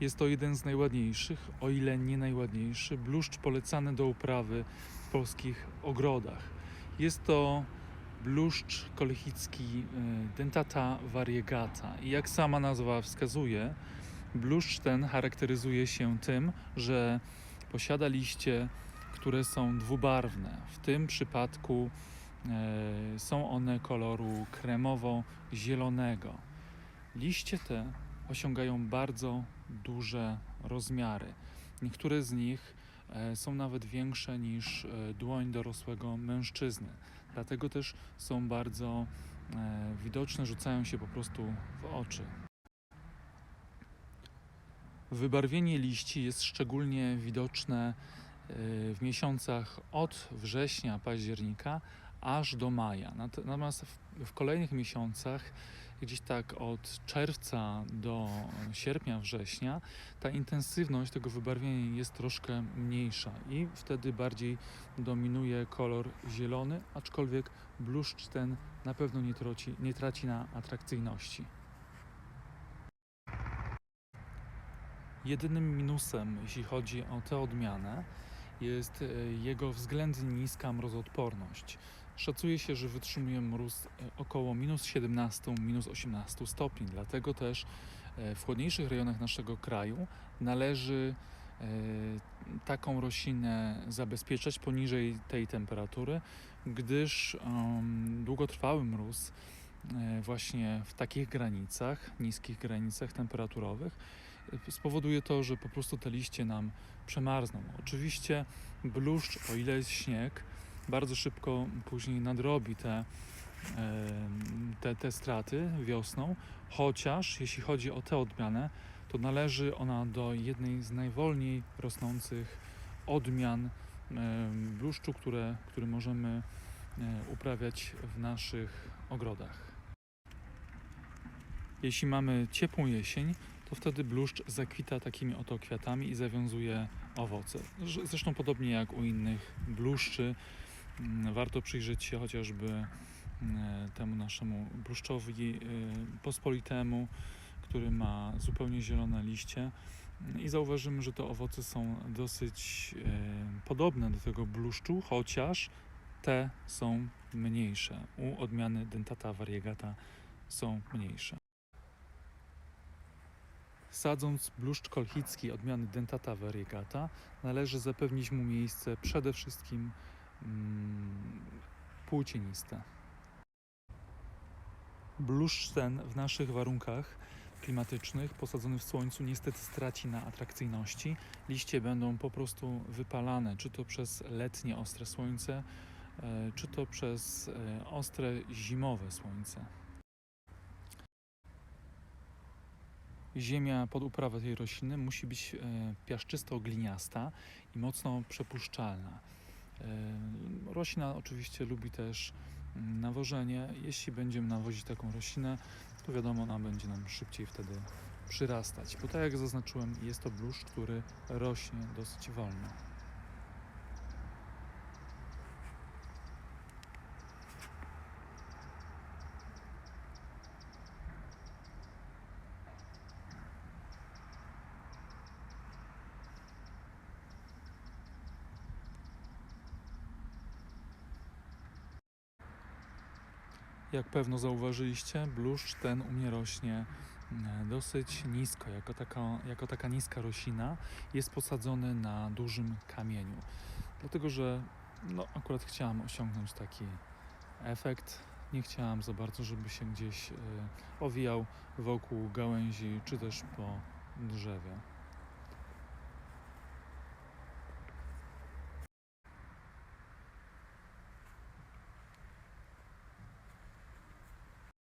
Jest to jeden z najładniejszych, o ile nie najładniejszy, bluszcz polecany do uprawy w polskich ogrodach. Jest to bluszcz kolchicki y, dentata variegata i jak sama nazwa wskazuje, bluszcz ten charakteryzuje się tym, że posiada liście, które są dwubarwne. W tym przypadku e, są one koloru kremowo-zielonego. Liście te osiągają bardzo duże rozmiary. Niektóre z nich e, są nawet większe niż e, dłoń dorosłego mężczyzny. Dlatego też są bardzo e, widoczne, rzucają się po prostu w oczy. Wybarwienie liści jest szczególnie widoczne w miesiącach od września, października aż do maja. Nat- Natomiast w kolejnych miesiącach, gdzieś tak od czerwca do sierpnia, września, ta intensywność tego wybarwienia jest troszkę mniejsza i wtedy bardziej dominuje kolor zielony, aczkolwiek bluszcz ten na pewno nie traci, nie traci na atrakcyjności. Jedynym minusem, jeśli chodzi o tę odmianę, jest e, jego względnie niska mrozoodporność. Szacuje się, że wytrzymuje mróz e, około minus 17, minus 18 stopni. Dlatego też e, w chłodniejszych rejonach naszego kraju należy e, taką roślinę zabezpieczać poniżej tej temperatury, gdyż długotrwały mróz właśnie w takich granicach, niskich granicach temperaturowych spowoduje to, że po prostu te liście nam przemarzną. Oczywiście bluszcz, o ile jest śnieg, bardzo szybko później nadrobi te, te, te straty wiosną, chociaż jeśli chodzi o tę odmianę, to należy ona do jednej z najwolniej rosnących odmian bluszczu, które, który możemy e, uprawiać w naszych ogrodach. Jeśli mamy ciepłą jesień, to wtedy bluszcz zakwita takimi oto kwiatami i zawiązuje owoce. Zresztą podobnie jak u innych bluszczy, warto przyjrzeć się chociażby mm, temu naszemu bluszczowi y, pospolitemu, który ma zupełnie zielone liście mm, i zauważymy, że te owoce są dosyć y, podobne do tego bluszczu, chociaż te są mniejsze. U odmiany dentata variegata są mniejsze. Sadząc bluszcz kolchicki odmiany dentata variegata, należy zapewnić mu miejsce przede wszystkim mm, płócieniste. Bluszcz ten w naszych warunkach klimatycznych, posadzony w słońcu, niestety straci na atrakcyjności. Liście będą po prostu wypalane, czy to przez letnie ostre słońce, e, czy to przez e, ostre zimowe słońce. Ziemia pod uprawę tej rośliny musi być e, piaszczysto-gliniasta i mocno przepuszczalna. Roślina oczywiście lubi też mm, nawożenie. Jeśli będziemy nawozić taką roślinę, to wiadomo, ona będzie nam szybciej wtedy przyrastać. Bo tak jak zaznaczyłem, jest to bluszcz, który rośnie dosyć wolno. Jak pewno zauważyliście, bluszcz ten u mnie rośnie mm, dosyć nisko, jako taka, jako taka niska roślina. Jest posadzony na dużym kamieniu. Dlatego, że no, akurat chciałam osiągnąć taki efekt. Nie chciałam za bardzo, żeby się gdzieś e, owijał wokół gałęzi czy też po drzewie.